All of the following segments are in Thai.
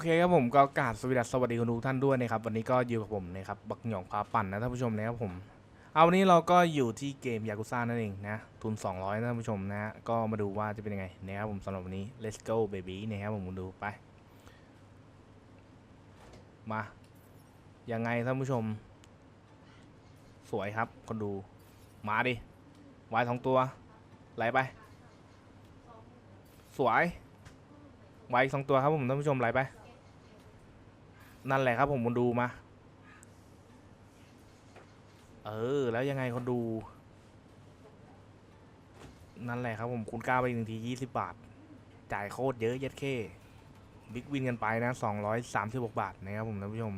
เคครับผมก็กราบสวัสดีสวัสดีคุณทุกท่านด้วยนะครับวันนี้ก็อยู่กับผมนะครับบักหยองพาปั่นนะท่านผู้ชมนะครับผมเอาวันนี้เราก็อยู่ที่เกมยากุซ่านั่นเองนะทุน 200นะท่านผู้ชมนะฮะก็มาดูว่าจะเป็นยังไงนะครับผมสำหรับวันนี้ let's go baby นะครับผมดูไป มายังไงท่านผู้ชม สวยครับคนดูมาดิวายสองตัวไหลไป สวยไว้สองตัวครับผมท่านผู้ชมไหลไป นั่นแหละครับผมคนดูมา เออ แล้วยังไงคนดู นั่นแหละครับผมคุณกล้าไปหนึ่งทียี่สิบบาท จ่ายโคตรเยอะเย็ดเข้บิ๊กวินกันไปนะสองร้อยสามสิบกบาทนะครับผมท่านผู้ชม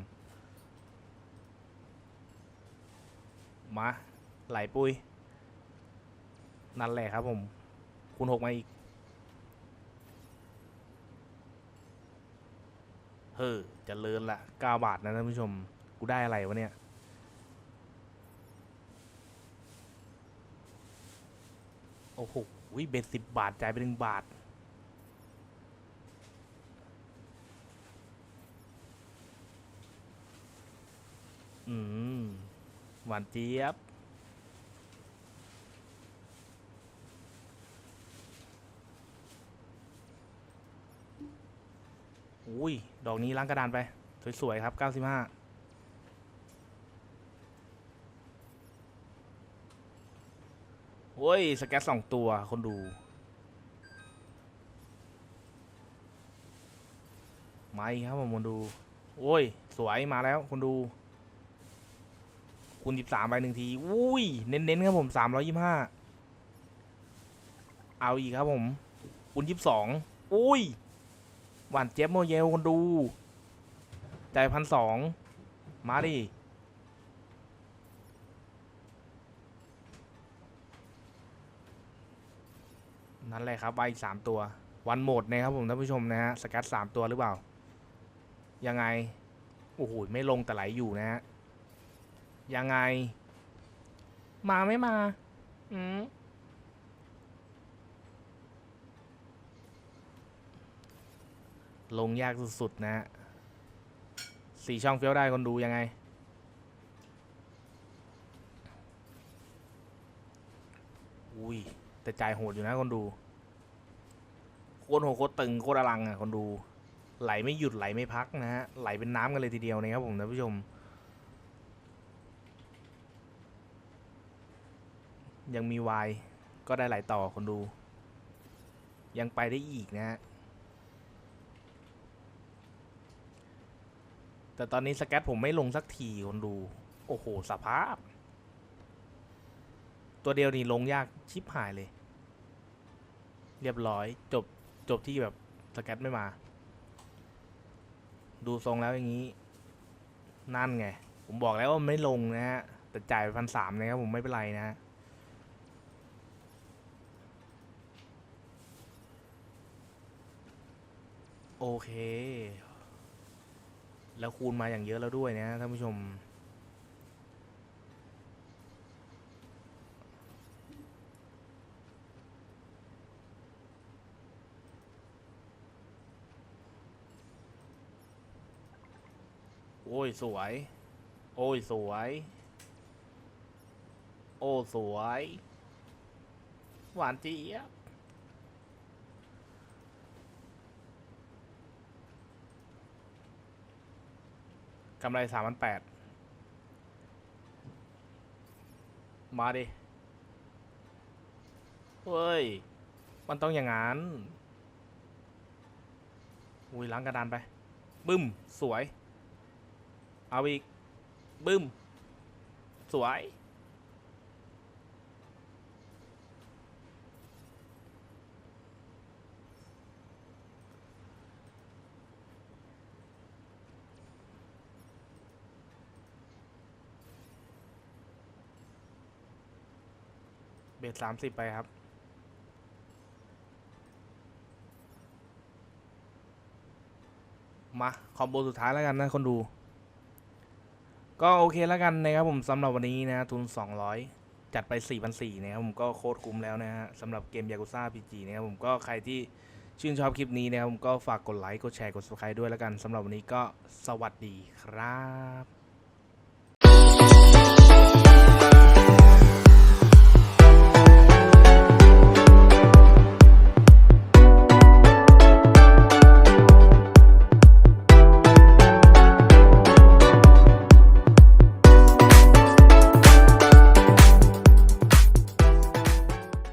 มาไหลปุย นั่นแหละครับผม คุณหกมาอีก เฮ้อเจะเลินละเก้าบาทนะท่านผู้ชม กูได้อะไรวะเนี่ย โอ้โหเบ็ดสิบบาท จ่ายไปหนึ่งบาท อืม หวานเจี๊ยบ อุ้ย ดอกนี้ล้างกระดานไป สวย ๆ ครับ 95โอ้ย สแกตสองตัวคนดู ไมาอีกครับผมคนดู โอ้ย สวยมาแล้วคนดู คูณ13ไปหนึ่งที อุ้ย เน้นๆครับผม325เอาอีกครับผม คูณ22อุ้ย หวานเจี๊ยบโมเยลคนดู ใจพันสอง มาดิ นั่นแหละครับใบอีกสามตัว วันหมดนะครับผมท่านผู้ชมนะฮะ สกัดสามตัวหรือเปล่า ยังไง โอ้โห ไม่ลงแต่ไหลอยู่นะฮะ ยังไง มาไม่มา อืม ลงยากสุด ๆ นะฮะสี่ช่องเฟี้ยวได้คนดูยังไง อุ้ย แต่จ่ายโหดอยู่นะคนดู โคตรโหดโคตรตึงโคตรอลังอะคนดู ไหลไม่หยุดไหลไม่พักนะฮะ ไหลเป็นน้ำกันเลยทีเดียวนะครับผมท่านผู้ชม ยังมีวายก็ได้ไหลต่อคนดู ยังไปได้อีกนะฮะ แต่ตอนนี้สแกตผมไม่ลงสักทีคนดู โอ้โห สภาพ ตัวเดียวนี่ลงยากชิบหายเลย เรียบร้อยจบจบที่แบบสแกตไม่มา ดูทรงแล้วอย่างนี้ นั่นไง ผมบอกแล้วว่าไม่ลงนะฮะ แต่จ่ายพันสามนะครับผมไม่เป็นไรนะฮะโอเค แล้วคูณมาอย่างเยอะแล้วด้วยนะท่านผู้ชม โอ้ยสวย โอ้ยสวย โอ้สวย หวานเจี๊ยบ กำไรสามพันแปดมาดิ เฮ้ย มันต้องอย่างนั้น อุ้ยล้างกระดานไป บึ้ม สวย เอาอีก บึ้ม สวย เบสสามสิบไปครับ มา คอมโบสุดท้ายแล้วกันนะคนดู ก็โอเคแล้วกันนะครับผมสำหรับวันนี้นะทุน 200 จัดไป 4,400นะครับผมก็โคตรคุ้มแล้วนะฮะสำหรับเกมยากุซ่าพีจีนะครับผมก็ใครที่ชื่นชอบคลิปนี้นะครับผมก็ฝากกดไลค์ กดแชร์ กด subscribe ด้วยแล้วกันสำหรับวันนี้ก็สวัสดีครับ